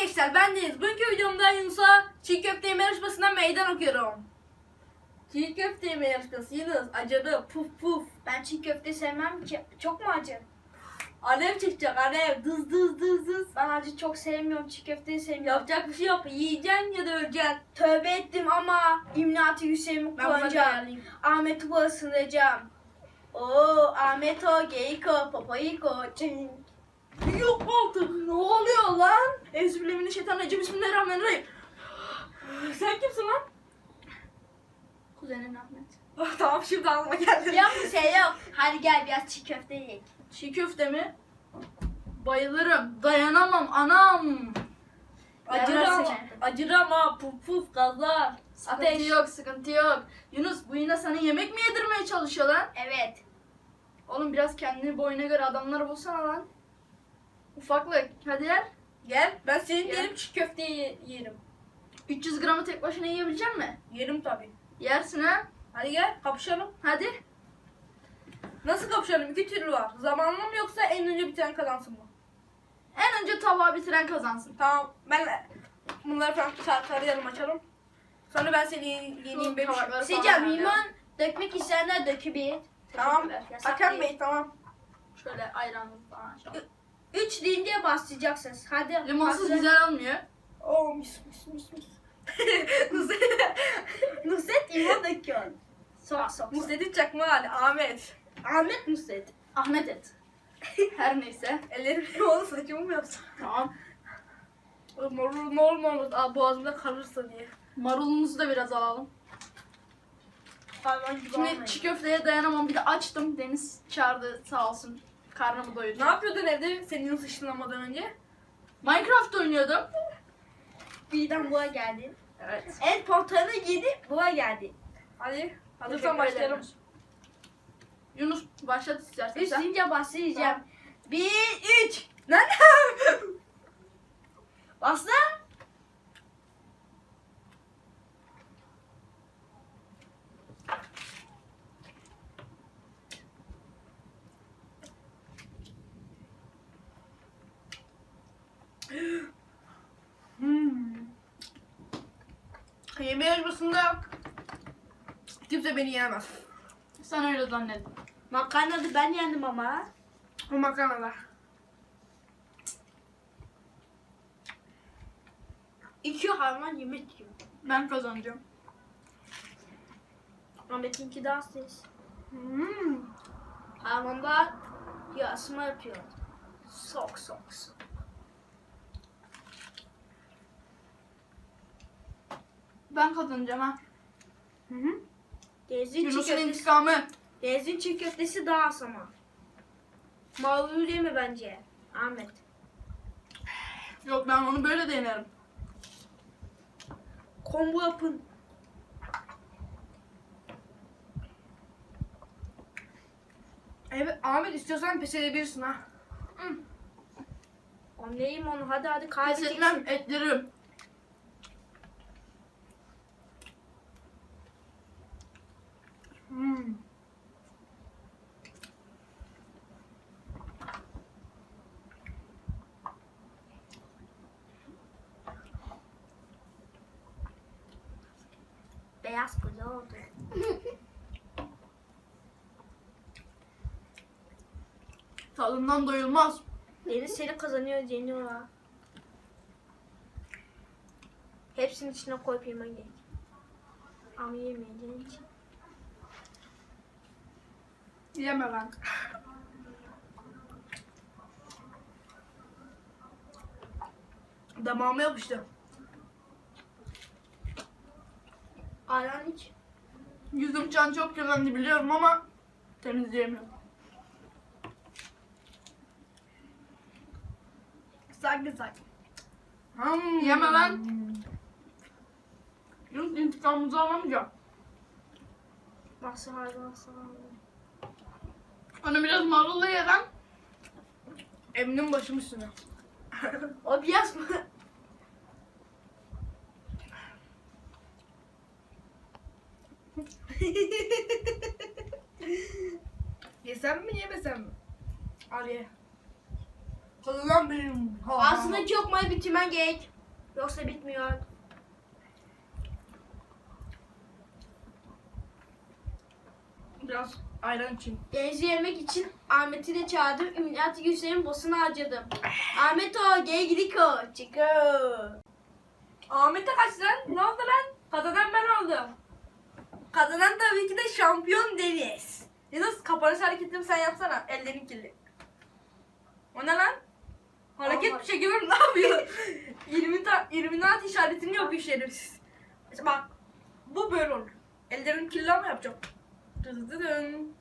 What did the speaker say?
gençler bendeyiz. Bugünkü videomda Yunus'a çiğ köfte yeme yarışmasından meydan okuyorum. Çiğ köfte yeme yarışması Yunus acıdı puf puf. Ben çiğ köfte sevmem ki. Çok mu acı? Alev çıkacak alev dız dız dız dız. Ben acı çok sevmiyorum. Çiğ köfteyi sevmiyorum. Yapacak bir şey yok yiyeceksin ya da öleceksin. Tövbe ettim ama İmnati Hüseyin'i kullanacağım. Ahmet'i bu ısınacağım. Oo Ahmet o Geyko Popoyiko Cink. Yok artık ne oluyor lan? Ezbilemini şeytanacı bismillahirrahmanirrahim. Sen kimsin lan? Kuzenin Ahmet. Ah, tamam şimdi aklıma geldi. Yok bir şey yok. Hadi gel biraz çiğ köfte yiyek. Çiğ köfte mi? Bayılırım. Dayanamam anam. Acır Vermezsin ama, yani. acır ama puf puf gazlar. Sıkıntı Ateş yok sıkıntı yok. Yunus bu yine sana yemek mi yedirmeye çalışıyor lan? Evet. Oğlum biraz kendini boyuna göre adamları bulsana lan. Ufaklık hadi gel. Gel ben senin Gel. yerim çiğ köfteyi yerim. 300 gramı tek başına yiyebilecek misin? Yerim tabi. Yersin ha. Hadi gel kapışalım. Hadi. Nasıl kapışalım? İki türlü var. Zamanlı mı yoksa en önce bitiren kazansın mı? En önce tabağı bitiren kazansın. Tamam. Ben bunları falan tarayalım açalım. Sonra ben seni yeneyim bebiş. Seyircan Seyircan limon dökmek isteyenler dökübilir. Tamam. Teşekkürler. Yasak Hakem değil. Bey tamam. Şöyle ayranlı falan. Üç deyince başlayacaksınız. Hadi. Limonsuz hazır. güzel olmuyor. Oo mis mis mis mis. Nusret. Nusret limon döküyor. Sok sok. Nusret'in çakma hali Ahmet. Ahmet Nusret. Ahmet et. Her neyse. Ellerim limonu saçımı mı yapsam? Tamam. Marul ne olmamız Aa, boğazımda kalırsa diye. Marulumuzu da biraz alalım. Hayvan gibi Şimdi olmayın. çiğ köfteye dayanamam. Bir de açtım. Deniz çağırdı sağ olsun. Karnımı doyurdu. Ne yapıyordun evde senin ışınlanmadan önce? Minecraft oynuyordum. Birden buğa geldi. Evet. El portanı yedi buğa geldi. Hadi. Hazırsan başlayalım. Yunus başlat istersen Üç sen. deyince başlayacağım. Bir, üç. Lan Bastı. Hmm. Yeme yarışmasında kimse beni yenemez. Sen öyle zannet. Makarnada ben yendim ama. O makarnalar. İki hayvan yemek yiyor. Ben kazanacağım. Ahmet'inki daha ses. Hmm. Hayvanlar yasma yapıyor. Sok sok sok. Ben kazanacağım ha. Hı hı. Denizin çiğ Yunus'un köftesi, intikamı. denizin çiğ köftesi daha az ama. Mal mi bence? Ahmet. Yok ben onu böyle de yenerim. Combo yapın. Evet Ahmet istiyorsan pes edebilirsin ha. Anneyim onu hadi hadi Pes kaybedeceksin. etmem etlerim. Hmm. Beyaz güzel oldu. Tadından doyulmaz. Deniz seni kazanıyor deniyorlar. Hepsinin içine koyup yemen gerek. Ama yemeyeceğin için. Yeme ben. Damağıma yapıştı. Ayran iç. Yüzüm can çok kirlendi biliyorum ama temizleyemiyorum. Sakin sakin. Hmm. Yeme lan. Yunus intikamımızı alamayacağım. Nasıl hayvan? Onu biraz marulla ye lan. Eminim başım üstüne. O biraz Yesem mi yemesem mi? Al ye. Kazanan benim. Ha. Aslında çok mayı bitirmen gerek. Yoksa bitmiyor. Biraz ayran için. Deniz'i yemek için Ahmet'i de çağırdım. Ümniyatı güçlerin bossunu harcadım. Ahmet o, gey gidiko, çıkı. Ahmet'e kaç lan? Ne oldu lan? Kazanan ben oldum. Kazanan tabii ki de şampiyon Deniz. Yunus kapanış hareketimi sen yapsana. Ellerin kirli. O ne lan? Hareket Allah. bir çekiyorum ne yapıyor? İlluminat, İlluminat işaretini yapıyor şerefsiz. Bak bu böyle olur. Ellerim kirli ama yapacağım. Dıdıdıdın.